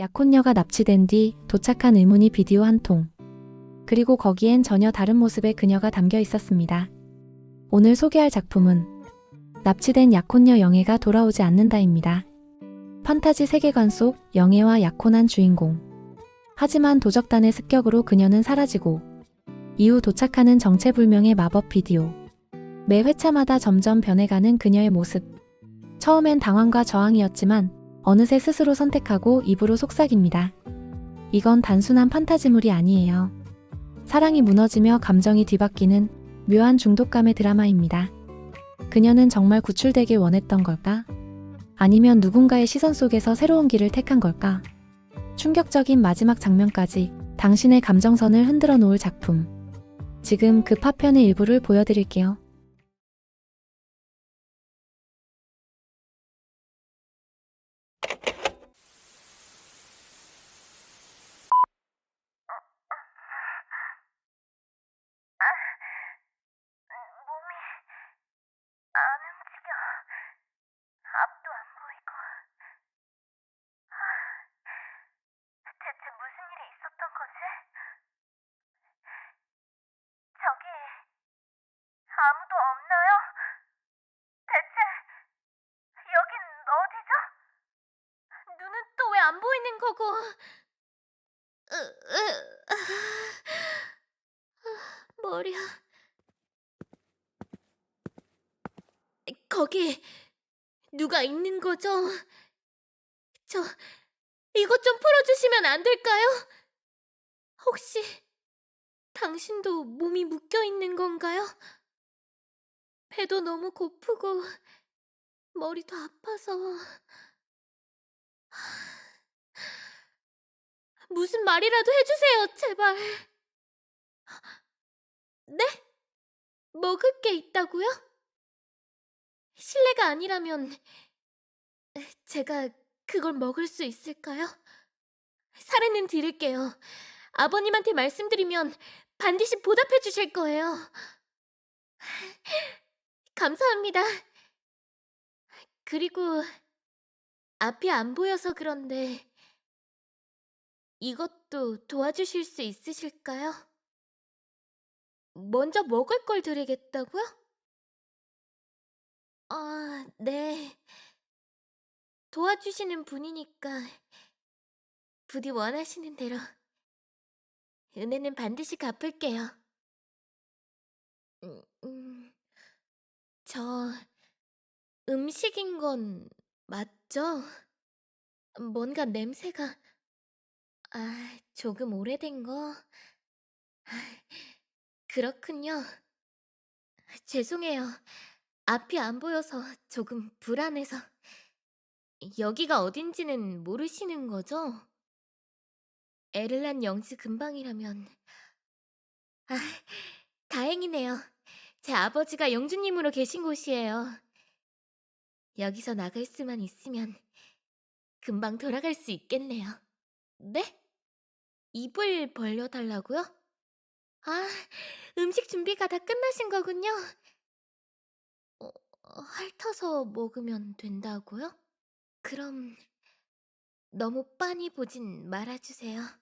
약혼녀가 납치된 뒤 도착한 의문의 비디오 한 통. 그리고 거기엔 전혀 다른 모습의 그녀가 담겨 있었습니다. 오늘 소개할 작품은 납치된 약혼녀 영애가 돌아오지 않는다입니다. 판타지 세계관 속 영애와 약혼한 주인공. 하지만 도적단의 습격으로 그녀는 사라지고 이후 도착하는 정체불명의 마법 비디오. 매 회차마다 점점 변해가는 그녀의 모습. 처음엔 당황과 저항이었지만 어느새 스스로 선택하고 입으로 속삭입니다. 이건 단순한 판타지물이 아니에요. 사랑이 무너지며 감정이 뒤바뀌는 묘한 중독감의 드라마입니다. 그녀는 정말 구출되길 원했던 걸까? 아니면 누군가의 시선 속에서 새로운 길을 택한 걸까? 충격적인 마지막 장면까지 당신의 감정선을 흔들어 놓을 작품. 지금 그 파편의 일부를 보여드릴게요. 몸이 안 움직여. 앞도 안 보이고. 아, 대체 무슨 일이 있었던 거지? 저기 아무도 없나요? 대체 여긴 어디죠? 눈은 또 왜 안 보이는 거고? 아, 머리야. 거기 누가 있는 거죠? 저 이것 좀 풀어주시면 안 될까요? 혹시 당신도 몸이 묶여 있는 건가요? 배도 너무 고프고 머리도 아파서 무슨 말이라도 해주세요, 제발. 네? 먹을 게 있다고요? 실례가 아니라면 제가 그걸 먹을 수 있을까요? 사례는 드릴게요. 아버님한테 말씀드리면 반드시 보답해 주실 거예요. 감사합니다. 그리고 앞이 안 보여서 그런데 이것도 도와주실 수 있으실까요? 먼저 먹을 걸 드리겠다고요? 아, 네. 도와주시는 분이니까 부디 원하시는 대로 은혜는 반드시 갚을게요. 음, 음, 저 음식인 건 맞죠? 뭔가 냄새가 아, 조금 오래된 거. 아, 그렇군요. 죄송해요. 앞이 안 보여서 조금 불안해서. 여기가 어딘지는 모르시는 거죠? 에를란 영지 근방이라면. 아, 다행이네요. 제 아버지가 영주님으로 계신 곳이에요. 여기서 나갈 수만 있으면 금방 돌아갈 수 있겠네요. 네? 입을 벌려달라고요? 아, 음식 준비가 다 끝나신 거군요. 어, 어, 핥아서 먹으면 된다고요? 그럼 너무 빤히 보진 말아주세요.